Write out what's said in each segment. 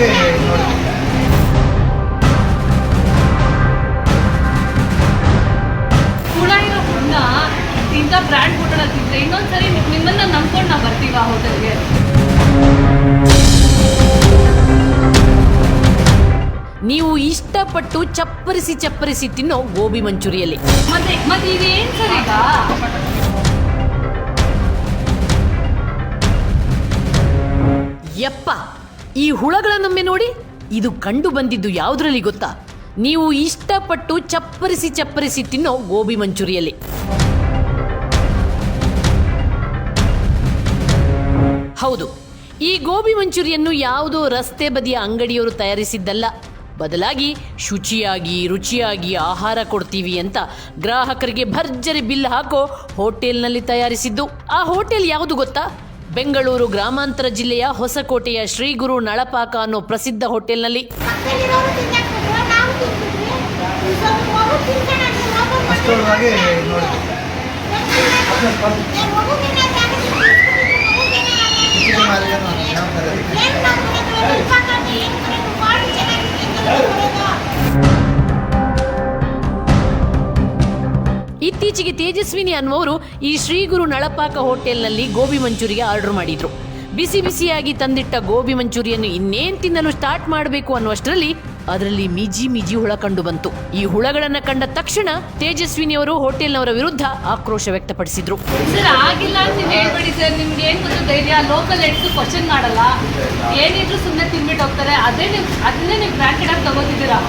ನೋಡಿ ಹುಳ ಇರೋ ಹುಣ್ಣ ಇಂಥ ಬ್ರ್ಯಾಂಡ್ ಹೋಟೆಲ್ ತಿಂದ್ರೆ ಇನ್ನೊಂದ್ಸರಿ ನಿಮ್ಮನ್ನ ನಂಬ್ಕೊಂಡು ನಾವು ಬರ್ತೀವಿ ಹೋಟೆಲ್ಗೆ ನೀವು ಇಷ್ಟಪಟ್ಟು ಚಪ್ಪರಿಸಿ ಚಪ್ಪರಿಸಿ ತಿನ್ನೋ ಗೋಬಿ ಮಂಚೂರಿಯಲ್ಲಿ. ಮತ್ತೆ ಮತ್ತೆ ಇದೇನು ಸರ್ ಈಗ? ಯಪ್ಪ ಈ ಹುಳಗಳನ್ನೊಮ್ಮೆ ನೋಡಿ ಇದು ಕಂಡು ಬಂದಿದ್ದು ಯಾವುದರಲ್ಲಿ ಗೊತ್ತಾ? ನೀವು ಇಷ್ಟಪಟ್ಟು ಚಪ್ಪರಿಸಿ ಚಪ್ಪರಿಸಿ ತಿನ್ನೋ ಗೋಬಿ ಮಂಚೂರಿಯಲ್ಲಿ. ಹೌದು, ಈ ಗೋಬಿ ಮಂಚೂರಿಯನ್ನು ಯಾವುದೋ ರಸ್ತೆ ಬದಿಯ ಅಂಗಡಿಯವರು ತಯಾರಿಸಿದ್ದಲ್ಲ. ಬದಲಾಗಿ ಶುಚಿಯಾಗಿ, ರುಚಿಯಾಗಿ ಆಹಾರ ಕೊಡ್ತೀವಿ ಅಂತ ಗ್ರಾಹಕರಿಗೆ ಭರ್ಜರಿ ಬಿಲ್ ಹಾಕೋ ಹೋಟೆಲ್ನಲ್ಲಿ ತಯಾರಿಸಿದ್ದು. ಆ ಹೋಟೆಲ್ ಯಾವುದು ಗೊತ್ತಾ? ಬೆಂಗಳೂರು ಗ್ರಾಮಾಂತರ ಜಿಲ್ಲೆಯ ಹೊಸಕೋಟೆಯ ಶ್ರೀಗುರು ನಳಪಾಕ ಅನ್ನೋ ಪ್ರಸಿದ್ಧ ಹೋಟೆಲ್ನಲ್ಲಿ. ಇತ್ತೀಚೆಗೆ ತೇಜಸ್ವಿನಿ ಅನ್ನುವರು ಈ ಶ್ರೀಗುರು ನಳಪಾಕ ಹೋಟೆಲ್ನಲ್ಲಿ ಗೋಬಿ ಮಂಚೂರಿಗೆ ಆರ್ಡರ್ ಮಾಡಿದ್ರು. ಬಿಸಿ ಬಿಸಿಯಾಗಿ ತಂದಿಟ್ಟ ಗೋಬಿ ಮಂಚೂರಿಯನ್ನು ಇನ್ನೇನ್ ತಿನ್ನಲು ಸ್ಟಾರ್ಟ್ ಮಾಡಬೇಕು ಅನ್ನುವಷ್ಟರಲ್ಲಿ ಅದರಲ್ಲಿ ಮಿಜಿ ಮಿಜಿ ಹುಳ ಕಂಡು ಬಂತು. ಈ ಹುಳಗಳನ್ನ ಕಂಡ ತಕ್ಷಣ ತೇಜಸ್ವಿನಿ ಅವರು ಹೋಟೆಲ್ನವರ ವಿರುದ್ಧ ಆಕ್ರೋಶ ವ್ಯಕ್ತಪಡಿಸಿದ್ರು. ಸರ್, ಆಗಿಲ್ಲ ಅಂತ ಸರ್. ನಿಮ್ಗೆ ಏನ್ ಗೊತ್ತು? ಧೈರ್ಯ, ಲೋಕಲ್ ಹಿಡಿದು ಕ್ವಶನ್ ಮಾಡಲ್ಲ. ಏನಿದ್ರು ಸುಮ್ಮನೆ ತಿನ್ಬಿಟ್ಟು ಹೋಗ್ತಾರೆ. ಅದೇ ನೀವು ಅದನ್ನೇ ನೀವು ಬ್ರ್ಯಾಂಡೆಡ್ ಆಗಿ ತಗೋತಿದ್ದೀರಾ?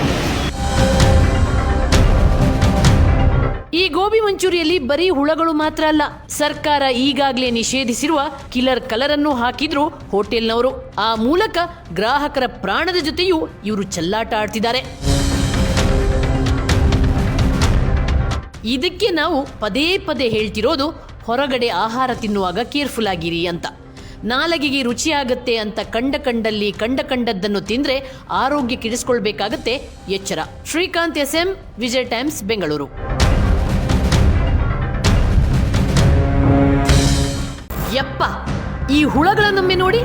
ಈ ಗೋಬಿ ಮಂಚೂರಿಯಲ್ಲಿ ಬರೀ ಹುಳಗಳು ಮಾತ್ರ ಅಲ್ಲ, ಸರ್ಕಾರ ಈಗಾಗಲೇ ನಿಷೇಧಿಸಿರುವ ಕಿಲರ್ ಕಲರ್ ಅನ್ನು ಹಾಕಿದ್ರು ಹೋಟೆಲ್ನವರು. ಆ ಮೂಲಕ ಗ್ರಾಹಕರ ಪ್ರಾಣದ ಜೊತೆಯೂ ಇವರು ಚೆಲ್ಲಾಟ ಆಡ್ತಿದ್ದಾರೆ. ಇದಕ್ಕೆ ನಾವು ಪದೇ ಪದೇ ಹೇಳ್ತಿರೋದು, ಹೊರಗಡೆ ಆಹಾರ ತಿನ್ನುವಾಗ ಕೇರ್ಫುಲ್ ಆಗಿರಿ ಅಂತ. ನಾಲಗೆಗೆ ರುಚಿಯಾಗತ್ತೆ ಅಂತ ಕಂಡ ಕಂಡಲ್ಲಿ ಕಂಡ ಕಂಡದ್ದನ್ನು ತಿಂದ್ರೆ ಆರೋಗ್ಯ ಕೆಡಿಸ್ಕೊಳ್ಬೇಕಾಗತ್ತೆ ಎಚ್ಚರ. Srikanth S M Vijay Times, Bengaluru. ಯಪ್ಪ ಈ ಹುಳಗಳನ್ನೊಮ್ಮೆ ನೋಡಿ.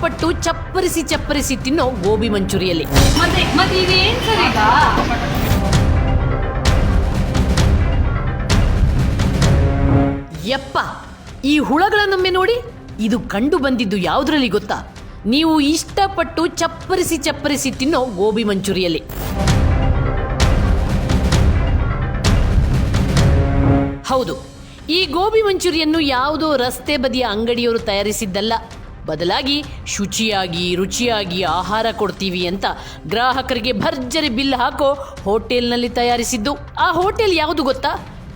ಇಷ್ಟಪಟ್ಟು ಚಪ್ಪರಿಸಿ ಚಪ್ಪರಿಸಿ ತಿನ್ನೋ ಗೋಬಿ ಮಂಚೂರಿಯಲ್ಲಿ. ಮತ್ತೆ ಮತ್ತೆ ಯಪ್ಪ, ಈ ಹುಳಗಳನ್ನೊಮ್ಮೆ ನೋಡಿ ಇದು ಕಂಡು ಬಂದಿದ್ದು ಯಾವುದರಲ್ಲಿ ಗೊತ್ತಾ? ನೀವು ಇಷ್ಟಪಟ್ಟು ಚಪ್ಪರಿಸಿ ಚಪ್ಪರಿಸಿ ತಿನ್ನೋ ಗೋಬಿ ಮಂಚೂರಿಯಲ್ಲಿ. ಹೌದು, ಈ ಗೋಬಿ ಮಂಚೂರಿಯನ್ನು ಯಾವುದೋ ರಸ್ತೆ ಬದಿಯ ಅಂಗಡಿಯವರು ತಯಾರಿಸಿದ್ದಲ್ಲ. ಬದಲಾಗಿ ಶುಚಿಯಾಗಿ, ರುಚಿಯಾಗಿ ಆಹಾರ ಕೊಡ್ತೀವಿ ಅಂತ ಗ್ರಾಹಕರಿಗೆ ಭರ್ಜರಿ ಬಿಲ್ ಹಾಕೋ ಹೋಟೆಲ್ನಲ್ಲಿ ತಯಾರಿಸಿದ್ದು. ಆ ಹೋಟೆಲ್ ಯಾವುದು ಗೊತ್ತಾ?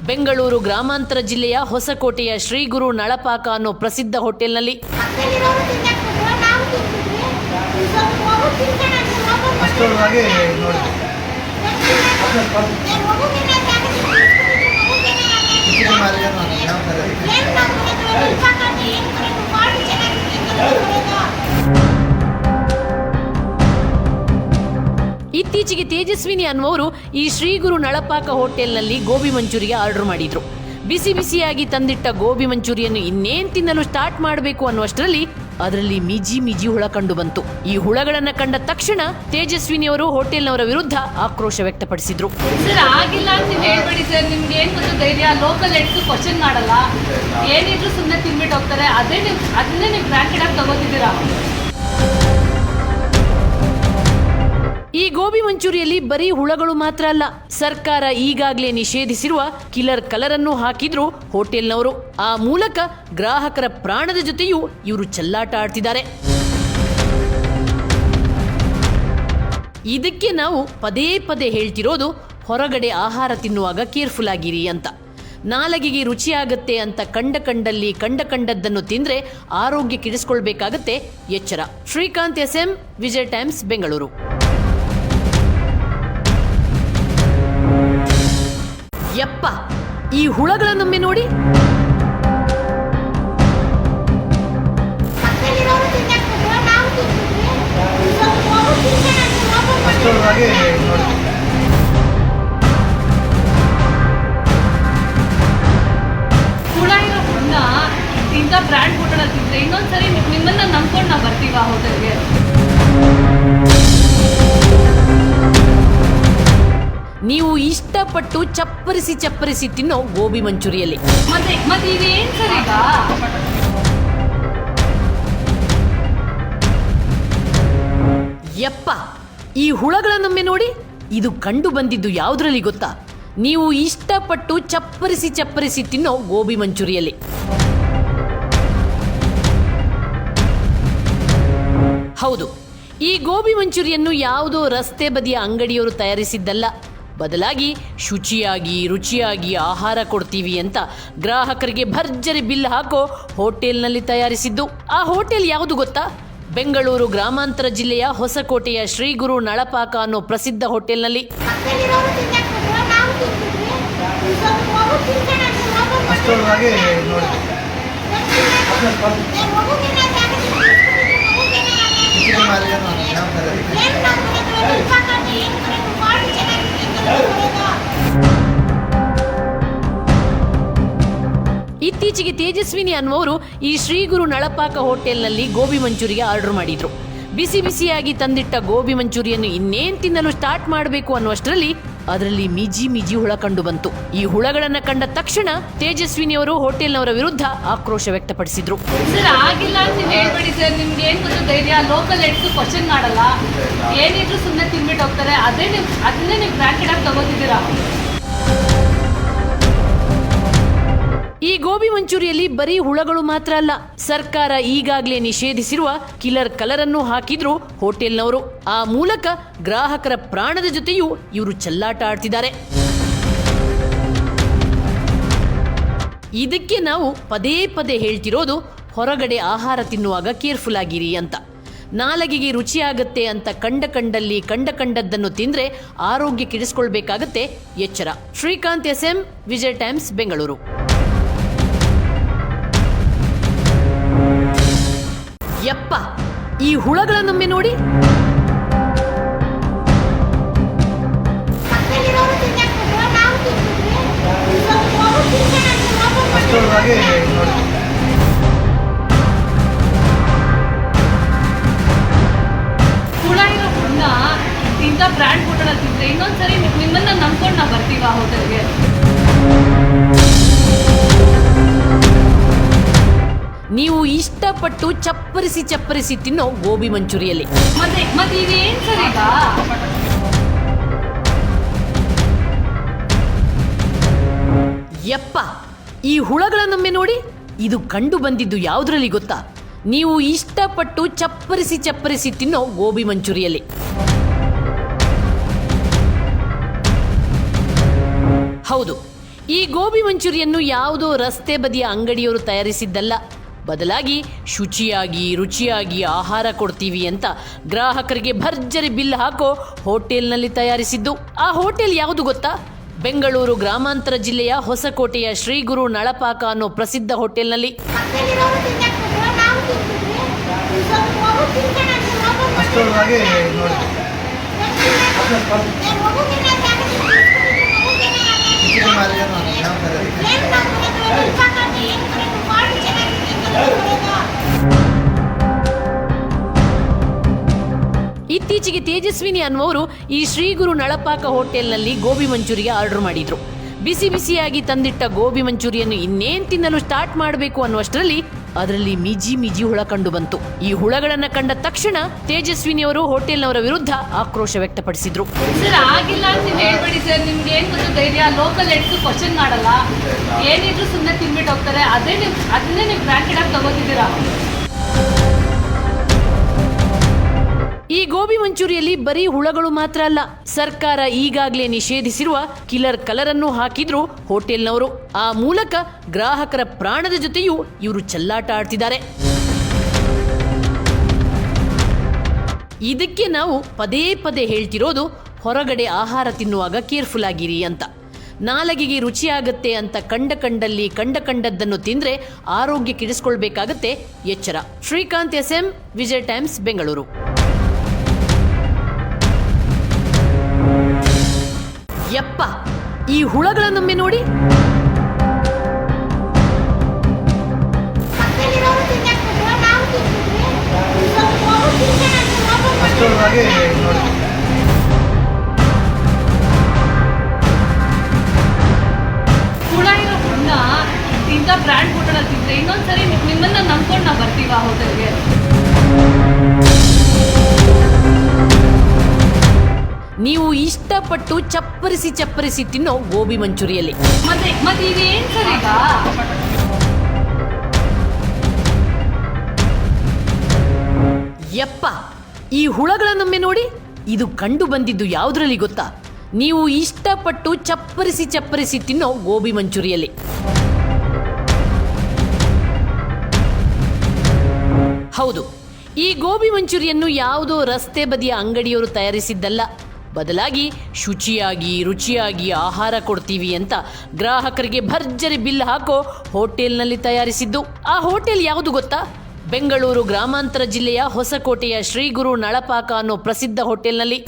ಬೆಂಗಳೂರು ಗ್ರಾಮಾಂತರ ಜಿಲ್ಲೆಯ ಹೊಸಕೋಟೆಯ ಶ್ರೀ ಗುರು ನಳಪಾಕ ಅನ್ನೋ ಪ್ರಸಿದ್ಧ ಹೋಟೆಲ್ನಲ್ಲಿ. ಇತ್ತೀಚೆಗೆ ತೇಜಸ್ವಿನಿ ಅನ್ನುವರು ಈ ಶ್ರೀಗುರು ನಳಪಾಕ ಹೋಟೆಲ್ನಲ್ಲಿ ಗೋಬಿ ಮಂಚೂರಿಗೆ ಆರ್ಡರ್ ಮಾಡಿದ್ರು. ಬಿಸಿ ಬಿಸಿಯಾಗಿ ತಂದಿಟ್ಟ ಗೋಬಿ ಮಂಚೂರಿಯನ್ನು ಇನ್ನೇನ್ ತಿನ್ನಲು ಸ್ಟಾರ್ಟ್ ಮಾಡಬೇಕು ಅನ್ನುವಷ್ಟರಲ್ಲಿ ಅದರಲ್ಲಿ ಮಿಜಿ ಮಿಜಿ ಹುಳ ಕಂಡು ಬಂತು. ಈ ಹುಳಗಳನ್ನ ಕಂಡ ತಕ್ಷಣ ತೇಜಸ್ವಿನಿ ಅವರು ಹೋಟೆಲ್ನವರ ವಿರುದ್ಧ ಆಕ್ರೋಶ ವ್ಯಕ್ತಪಡಿಸಿದ್ರು. ಸರ್, ಆಗಿಲ್ಲ ಅಂತ ಹೇಳ್ಬೇಡಿ ಸರ್. ನಿಮ್ಗೆ ಏನ್ ಗೊತ್ತು ಧೈರ್ಯ? ಲೋಕಲ್ ಹೆಡ್ಸ್ ಕ್ವಶನ್ ಮಾಡಲ್ಲ. ಏನಿದ್ರು ಸುಮ್ಮನೆ ಅದೇ ನೀವು ಅದನ್ನೇ ನೀವು ಬ್ರಾಂಡೆಡ್ ಆಗಿ ತಗೋತಿದ್ದೀರಾ? ಈ ಗೋಬಿ ಮಂಚೂರಿಯಲ್ಲಿ ಬರೀ ಹುಳಗಳು ಮಾತ್ರ ಅಲ್ಲ, ಸರ್ಕಾರ ಈಗಾಗಲೇ ನಿಷೇಧಿಸಿರುವ ಕಿಲರ್ ಕಲರ್ ಅನ್ನು ಹಾಕಿದ್ರು ಹೋಟೆಲ್ನವರು. ಆ ಮೂಲಕ ಗ್ರಾಹಕರ ಪ್ರಾಣದ ಜೊತೆಯೂ ಇವರು ಚೆಲ್ಲಾಟ ಆಡ್ತಿದ್ದಾರೆ. ಇದಕ್ಕೆ ನಾವು ಪದೇ ಪದೇ ಹೇಳ್ತಿರೋದು, ಹೊರಗಡೆ ಆಹಾರ ತಿನ್ನುವಾಗ ಕೇರ್ಫುಲ್ ಆಗಿರಿ ಅಂತ. ನಾಲಗೆಗೆ ರುಚಿಯಾಗತ್ತೆ ಅಂತ ಕಂಡ ಕಂಡಲ್ಲಿ ಕಂಡ ಕಂಡದ್ದನ್ನು ತಿಂದ್ರೆ ಆರೋಗ್ಯ ಕೆಡಿಸ್ಕೊಳ್ಬೇಕಾಗತ್ತೆ ಎಚ್ಚರ. Srikanth S M Vijay Times Bengaluru. ಯಪ್ಪ ಈ ಹುಳಗಳನ್ನೊಮ್ಮೆ ನೋಡಿ. ತಿನ್ನಕ್ಕೆ ತಿಂದ್ರೆ ಇನ್ನೊಂದ್ಸರಿ ನಿಮ್ಮನ್ನ ನಂಬ್ಕೊಂಡು ನಾವು ಬರ್ತೀವಿ ಆ ಹೋಟೆಲ್ಗೆ? ನೀವು ಇಷ್ಟಪಟ್ಟು ಚಪ್ಪರಿಸಿ ಚಪ್ಪರಿಸಿ ತಿನ್ನೋ ಗೋಬಿ ಮಂಚೂರಿಯಲ್ಲಿ. ಮತ್ತೆ ಮತ್ತೆ ಇದೇನ್ ಸರ್ ಈಗ? ಯಪ್ಪ ಈ ಹುಳಗಳನ್ನೊಮ್ಮೆ ನೋಡಿ ಇದು ಕಂಡು ಬಂದಿದ್ದು ಯಾವುದ್ರಲ್ಲಿ ಗೊತ್ತಾ? ನೀವು ಇಷ್ಟಪಟ್ಟು ಚಪ್ಪರಿಸಿ ಚಪ್ಪರಿಸಿ ತಿನ್ನೋ ಗೋಬಿ ಮಂಚೂರಿಯಲ್ಲಿ. ಹೌದು ಈ ಗೋಬಿ ಮಂಚೂರಿಯನ್ನು ಯಾವುದೋ ರಸ್ತೆ ಬದಿಯ ಅಂಗಡಿಯವರು ತಯಾರಿಸಿದ್ದಲ್ಲ. ಬದಲಾಗಿ ಶುಚಿಯಾಗಿ ರುಚಿಯಾಗಿ ಆಹಾರ ಕೊಡ್ತೀವಿ ಅಂತ ಗ್ರಾಹಕರಿಗೆ ಭರ್ಜರಿ ಬಿಲ್ ಹಾಕೋ ಹೋಟೆಲ್ನಲ್ಲಿ ತಯಾರಿಸಿದ್ದು. ಆ ಹೋಟೆಲ್ ಯಾವುದು ಗೊತ್ತಾ? ಬೆಂಗಳೂರು ಗ್ರಾಮಾಂತರ ಜಿಲ್ಲೆಯ ಹೊಸಕೋಟೆಯ ಶ್ರೀ ಗುರು ನಳಪಾಕ ಅನ್ನೋ ಪ್ರಸಿದ್ಧ ಹೋಟೆಲ್ನಲ್ಲಿ. ಪಕ್ಕದಲ್ಲಿರೋರು ಇತ್ತೀಚೆಗೆ ತೇಜಸ್ವಿನಿ ಅನ್ನುವರು ಈ ಶ್ರೀಗುರು ನಳಪಾಕ ಹೋಟೆಲ್ನಲ್ಲಿ ಗೋಬಿ ಮಂಚೂರಿಗೆ ಆರ್ಡರ್ ಮಾಡಿದ್ರು. ಬಿಸಿ ಬಿಸಿಯಾಗಿ ತಂದಿಟ್ಟ ಗೋಬಿ ಮಂಚೂರಿಯನ್ನು ಇನ್ನೇನು ತಿನ್ನಲು ಸ್ಟಾರ್ಟ್ ಮಾಡಬೇಕು ಅನ್ನುವಷ್ಟರಲ್ಲಿ ಅದರಲ್ಲಿ ಮಿಜಿ ಮಿಜಿ ಹುಳ ಕಂಡು ಬಂತು. ಈ ಹುಳಗಳನ್ನ ಕಂಡ ತಕ್ಷಣ ತೇಜಸ್ವಿನಿಯವರು ಹೋಟೆಲ್ನವರ ವಿರುದ್ಧ ಆಕ್ರೋಶ ವ್ಯಕ್ತಪಡಿಸಿದ್ರು. ಸರ್, ಆಗಿಲ್ಲ ಅಂತ ನೀವು ಹೇಳ್ಬೇಡಿ ಸರ್. ನಿಮ್ಗೆ ಏನ್ ಗೊತ್ತು ಧೈರ್ಯ ಲೋಕಲ್ ಹೆಡ್ಸ್ ಕ್ವಶನ್ ಮಾಡಲ್ಲ. ಏನಿದ್ರು ಸುಮ್ಮನೆ ತಿನ್ಬಿಟ್ಟು ಹೋಗ್ತಾರೆ. ಅದೇ ನೀವು ಅದನ್ನೇ ನೀವು ಬ್ರ್ಯಾಂಡೆಡ್ ಆಗಿ ತಗೋತಿದ್ದೀರಾ? ಈ ಗೋಬಿ ಮಂಚೂರಿಯಲ್ಲಿ ಬರೀ ಹುಳಗಳು ಮಾತ್ರ ಅಲ್ಲ, ಸರ್ಕಾರ ಈಗಾಗಲೇ ನಿಷೇಧಿಸಿರುವ ಕಿಲರ್ ಕಲರ್ ಅನ್ನು ಹಾಕಿದ್ರು ಹೋಟೆಲ್ನವರು. ಆ ಮೂಲಕ ಗ್ರಾಹಕರ ಪ್ರಾಣದ ಜೊತೆಯೂ ಇವರು ಚೆಲ್ಲಾಟ ಆಡ್ತಿದ್ದಾರೆ. ಇದಕ್ಕೆ ನಾವು ಪದೇ ಪದೇ ಹೇಳ್ತಿರೋದು, ಹೊರಗಡೆ ಆಹಾರ ತಿನ್ನುವಾಗ ಕೇರ್ಫುಲ್ ಆಗಿರಿ ಅಂತ. ನಾಲಗೆಗೆ ರುಚಿಯಾಗತ್ತೆ ಅಂತ ಕಂಡ ಕಂಡಲ್ಲಿ ಕಂಡ ಕಂಡದ್ದನ್ನು ತಿಂದ್ರೆ ಆರೋಗ್ಯ ಕೆಡಿಸ್ಕೊಳ್ಬೇಕಾಗತ್ತೆ ಎಚ್ಚರ. Srikanth S M Vijay Times, Bengaluru. ಯಪ್ಪ ಈ ಹುಳಗಳನ್ನೊಮ್ಮೆ ನೋಡಿ. ಹುಳ ಇರೋ ಹುಣ್ಣ ಇಂಥ ಬ್ರ್ಯಾಂಡ್ ಹೋಟೆಲ್ ತಿಂದ್ರೆ ಇನ್ನೊಂದ್ಸರಿ ನಿಮ್ಮನ್ನ ನಂಬ್ಕೊಂಡು ನಾವು ಬರ್ತೀವಿ ಆ ಹೋಟೆಲ್ಗೆ ನೀವು ಇಷ್ಟಪಟ್ಟು ಚಪ್ಪರಿಸಿ ಚಪ್ಪರಿಸಿ ತಿನ್ನೋ ಗೋಬಿ ಮಂಚೂರಿಯಲ್ಲಿ. ಯಪ್ಪ ಈ ಹುಳಗಳನ್ನೊಮ್ಮೆ ನೋಡಿ ಇದು ಕಂಡು ಬಂದಿದ್ದು ಯಾವುದ್ರಲ್ಲಿ ಗೊತ್ತಾ? ನೀವು ಇಷ್ಟಪಟ್ಟು ಚಪ್ಪರಿಸಿ ಚಪ್ಪರಿಸಿ ತಿನ್ನೋ ಗೋಬಿ ಮಂಚೂರಿಯಲ್ಲಿ. ಹೌದು ಈ ಗೋಬಿ ಮಂಚೂರಿಯನ್ನು ಯಾವುದೋ ರಸ್ತೆ ಬದಿಯ ಅಂಗಡಿಯವರು ತಯಾರಿಸಿದ್ದಲ್ಲ. ಬದಲಾಗಿ ಶುಚಿಯಾಗಿ, ರುಚಿಯಾಗಿ ಆಹಾರ ಕೊಡ್ತೀವಿ ಅಂತ ಗ್ರಾಹಕರಿಗೆ ಭರ್ಜರಿ ಬಿಲ್ ಹಾಕೋ ಹೋಟೆಲ್ನಲ್ಲಿ ತಯಾರಿಸಿದ್ದು. ಆ ಹೋಟೆಲ್ ಯಾವುದು ಗೊತ್ತಾ? ಬೆಂಗಳೂರು ಗ್ರಾಮಾಂತರ ಜಿಲ್ಲೆಯ ಹೊಸಕೋಟೆಯ ಶ್ರೀ ಗುರು ನಳಪಾಕ ಅನ್ನೋ ಪ್ರಸಿದ್ಧ ಹೋಟೆಲ್ನಲ್ಲಿ. ಇತ್ತೀಚೆಗೆ ತೇಜಸ್ವಿನಿ ಅನ್ನುವರು ಈ ಶ್ರೀಗುರು ನಳಪಾಕ ಹೋಟೆಲ್ನಲ್ಲಿ ಗೋಬಿ ಮಂಚೂರಿಗೆ ಆರ್ಡರ್ ಮಾಡಿದ್ರು. ಬಿಸಿ ಬಿಸಿಯಾಗಿ ತಂದಿಟ್ಟ ಗೋಬಿ ಮಂಚೂರಿಯನ್ನು ಇನ್ನೇನ್ ತಿನ್ನಲು ಸ್ಟಾರ್ಟ್ ಮಾಡಬೇಕು ಅನ್ನುವಷ್ಟರಲ್ಲಿ ಅದರಲ್ಲಿ ಮಿಜಿ ಮಿಜಿ ಹುಳ ಕಂಡು ಬಂತು. ಈ ಹುಳಗಳನ್ನ ಕಂಡ ತಕ್ಷಣ ತೇಜಸ್ವಿನಿಯವರು ಹೋಟೆಲ್ನವರ ವಿರುದ್ಧ ಆಕ್ರೋಶ ವ್ಯಕ್ತಪಡಿಸಿದ್ರು. ಸರ್, ಆಗಿಲ್ಲ ಅಂತ ನೀವು ಹೇಳ್ಬೇಡಿ ಸರ್. ನಿಮ್ಗೆ ಏನ್ ಗೊತ್ತು? ಧೈರ್ಯ ಲೋಕಲ್ ಹೆಡ್ಸ್ ಕ್ವಶನ್ ಮಾಡಲ್ಲ. ಏನಿದ್ರು ಸುಮ್ಮನೆ ತಿನ್ಬಿಟ್ಟು ಹೋಗ್ತಾರೆ. ಅದೇ ನೀವು ಅದನ್ನೇ ನೀವು ಬ್ರ್ಯಾಂಡೆಡ್ ಆಗಿ ತಗೋತಿದ್ದೀರಾ? ಗೋಬಿ ಮಂಚೂರಿಯಲ್ಲಿ ಬರೀ ಹುಳಗಳು ಮಾತ್ರ ಅಲ್ಲ, ಸರ್ಕಾರ ಈಗಾಗಲೇ ನಿಷೇಧಿಸಿರುವ ಕಿಲರ್ ಕಲರ್ ಅನ್ನು ಹಾಕಿದ್ರು ಹೋಟೆಲ್ನವರು. ಆ ಮೂಲಕ ಗ್ರಾಹಕರ ಪ್ರಾಣದ ಜೊತೆಯೂ ಇವರು ಚೆಲ್ಲಾಟ ಆಡ್ತಿದ್ದಾರೆ. ಇದಕ್ಕೆ ನಾವು ಪದೇ ಪದೇ ಹೇಳ್ತಿರೋದು, ಹೊರಗಡೆ ಆಹಾರ ತಿನ್ನುವಾಗ ಕೇರ್ಫುಲ್ ಆಗಿರಿ ಅಂತ. ನಾಲಗೆಗೆ ರುಚಿಯಾಗತ್ತೆ ಅಂತ ಕಂಡ ಕಂಡಲ್ಲಿ ಕಂಡ ಕಂಡದ್ದನ್ನು ತಿಂದ್ರೆ ಆರೋಗ್ಯ ಕೆಡಿಸ್ಕೊಳ್ಬೇಕಾಗತ್ತೆ ಎಚ್ಚರ. Srikanth S M Vijay Times, Bengaluru. ಯಪ್ಪ, ಈ ಹುಳಗಳನ್ನೊಮ್ಮೆ ನೋಡಿ. ಹುಳ ಇರೋ ಹುಣ್ಣ, ಇಂಥ ಬ್ರ್ಯಾಂಡ್ ಫುಡ್ಗಳಲ್ಲಿ ತಿಂದ್ರೆ ಇನ್ನೊಂದ್ಸರಿ ನಿಮ್ಮನ್ನ ನಂಬ್ಕೊಂಡು ನಾವು ಬರ್ತೀವ ಹೋಟೆಲ್ಗೆ ನೀವು ಇಷ್ಟಪಟ್ಟು ಚಪ್ಪರಿಸಿ ಚಪ್ಪರಿಸಿ ತಿನ್ನೋ ಗೋಬಿ ಮಂಚೂರಿಯಲ್ಲಿ. ಮತ್ತೆ ಮತ್ತೆ ಇದೇನ್ ಸರ್ ಈಗ? ಯಪ್ಪ ಈ ಹುಳಗಳನ್ನೊಮ್ಮೆ ನೋಡಿ ಇದು ಕಂಡು ಬಂದಿದ್ದು ಯಾವುದರಲ್ಲಿ ಗೊತ್ತಾ? ನೀವು ಇಷ್ಟಪಟ್ಟು ಚಪ್ಪರಿಸಿ ಚಪ್ಪರಿಸಿ ತಿನ್ನೋ ಗೋಬಿ ಮಂಚೂರಿಯಲ್ಲಿ. ಹೌದು ಈ ಗೋಬಿ ಮಂಚೂರಿಯನ್ನು ಯಾವುದೋ ರಸ್ತೆ ಬದಿಯ ಅಂಗಡಿಯವರು ತಯಾರಿಸಿದ್ದಲ್ಲ. ಬದಲಾಗಿ ಶುಚಿಯಾಗಿ ರುಚಿಯಾಗಿ ಆಹಾರ ಕೊಡ್ತೀವಿ ಅಂತ ಗ್ರಾಹಕರಿಗೆ ಭರ್ಜರಿ ಬಿಲ್ ಹಾಕೋ ಹೋಟೆಲ್ನಲ್ಲಿ ತಯಾರಿಸಿದ್ದು. ಆ ಹೋಟೆಲ್ ಯಾವುದು ಗೊತ್ತಾ? ಬೆಂಗಳೂರು ಗ್ರಾಮಾಂತರ ಜಿಲ್ಲೆಯ ಹೊಸಕೋಟೆಯ ಶ್ರೀ ಗುರು ನಳಪಾಕ ಅನ್ನೋ ಪ್ರಸಿದ್ಧ ಹೋಟೆಲ್ನಲ್ಲಿ.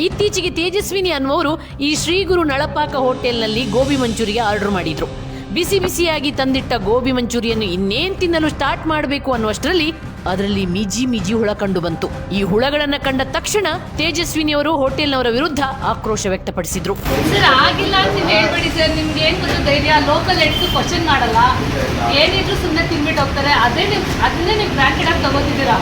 ಇತ್ತೀಚೆಗೆ ತೇಜಸ್ವಿನಿ ಅನ್ನುವರು ಈ ಶ್ರೀಗುರು ನಳಪಾಕ ಹೋಟೆಲ್ನಲ್ಲಿ ಗೋಬಿ ಮಂಚೂರಿಗೆ ಆರ್ಡರ್ ಮಾಡಿದ್ರು. ಬಿಸಿ ಬಿಸಿಯಾಗಿ ತಂದಿಟ್ಟ ಗೋಬಿ ಮಂಚೂರಿಯನ್ನು ಇನ್ನೇನ್ ತಿನ್ನಲು ಸ್ಟಾರ್ಟ್ ಮಾಡಬೇಕು ಅನ್ನುವಷ್ಟರಲ್ಲಿ ಅದರಲ್ಲಿ ಮಿಜಿ ಮಿಜಿ ಹುಳ ಕಂಡು ಬಂತು. ಈ ಹುಳಗಳನ್ನ ಕಂಡ ತಕ್ಷಣ ತೇಜಸ್ವಿನಿ ಅವರು ಹೋಟೆಲ್ನವರ ವಿರುದ್ಧ ಆಕ್ರೋಶ ವ್ಯಕ್ತಪಡಿಸಿದ್ರು. ಸರ್, ಆಗಿಲ್ಲ ಅಂತ ಹೇಳ್ಬೇಡಿ ಸರ್. ನಿಮ್ಗೆ ಏನ್ ಗೊತ್ತು? ಧೈರ್ಯ ಲೋಕಲ್ ಎಡ್ಸ್ ಕ್ವಶನ್ ಮಾಡಲ್ಲ. ಏನಿದ್ರು ಸುಮ್ಮನೆ ತಿನ್ಬಿಟ್ಟು ಹೋಗ್ತಾರೆ. ಅದೇ ನೀವು ಅದನ್ನೇ ನೀವು ಬ್ರಾಂಡೆಡ್ ಆಗಿ ತಗೋತಿದ್ದೀರಾ?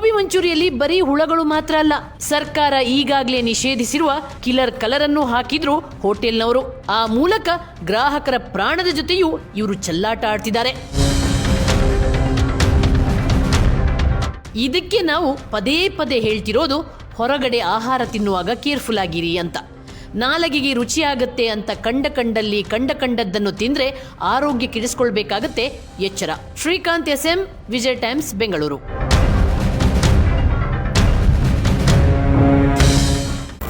ಗೋಬಿ ಮಂಚೂರಿಯಲ್ಲಿ ಬರೀ ಹುಳಗಳು ಮಾತ್ರ ಅಲ್ಲ, ಸರ್ಕಾರ ಈಗಾಗಲೇ ನಿಷೇಧಿಸಿರುವ ಕಿಲರ್ ಕಲರ್ ಅನ್ನು ಹಾಕಿದ್ರು ಹೋಟೆಲ್ನವರು. ಆ ಮೂಲಕ ಗ್ರಾಹಕರ ಪ್ರಾಣದ ಜೊತೆಯೂ ಇವರು ಚೆಲ್ಲಾಟ ಆಡ್ತಿದ್ದಾರೆ. ಇದಕ್ಕೆ ನಾವು ಪದೇ ಪದೇ ಹೇಳ್ತಿರೋದು, ಹೊರಗಡೆ ಆಹಾರ ತಿನ್ನುವಾಗ ಕೇರ್ಫುಲ್ ಆಗಿರಿ ಅಂತ. ನಾಲಗೆಗೆ ರುಚಿಯಾಗತ್ತೆ ಅಂತ ಕಂಡ ಕಂಡಲ್ಲಿ ಕಂಡ ಕಂಡದ್ದನ್ನು ತಿಂದ್ರೆ ಆರೋಗ್ಯ ಕೆಡಿಸ್ಕೊಳ್ಬೇಕಾಗತ್ತೆ ಎಚ್ಚರ. Srikanth S M Vijay Times, Bengaluru.